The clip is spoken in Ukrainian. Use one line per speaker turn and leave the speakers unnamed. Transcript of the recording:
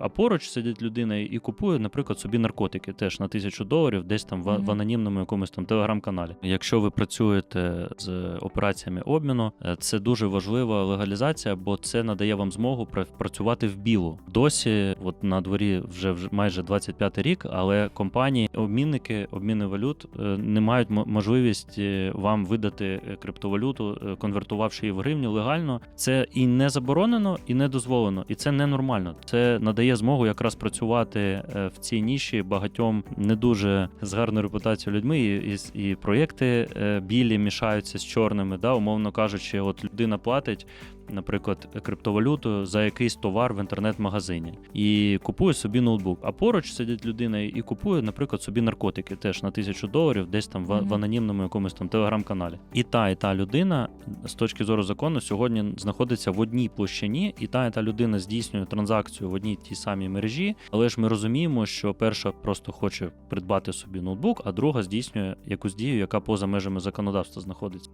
А поруч сидить людина і купує, наприклад, собі наркотики теж на тисячу доларів, десь там в,
Мгм.
в анонімному якомусь там телеграм-каналі. Якщо ви працюєте з операціями обміну, е, це дуже важлива легалізація, бо це надає вам змогу пра- працювати в білу. Досі, от на дворі вже, вже майже 25 рік, але компанії, обмінники, обміни валют е, не мають можливість е, вам видати криптовалюту, конвертувавши її в гривню легально. Це і не заборонено, і не дозволено, і це ненормально. Це надає змогу якраз працювати е, в цій ніші багатьом не дуже з гарною репутацією людьми, і, і, і проєкти е, білі мішаються з чорними. Да, умовно кажучи, от людина платить. Наприклад, криптовалюту за якийсь товар в інтернет-магазині і купує собі ноутбук. А поруч сидить людина і купує, наприклад, собі наркотики теж на тисячу доларів, десь там в,
Мгм.
в анонімному якомусь там телеграм-каналі. І та, і та людина з точки зору закону сьогодні знаходиться в одній площині, і та і та людина здійснює транзакцію в одній тій самій мережі. Але ж ми розуміємо, що перша просто хоче придбати собі ноутбук, а друга здійснює якусь дію, яка поза межами законодавства знаходиться.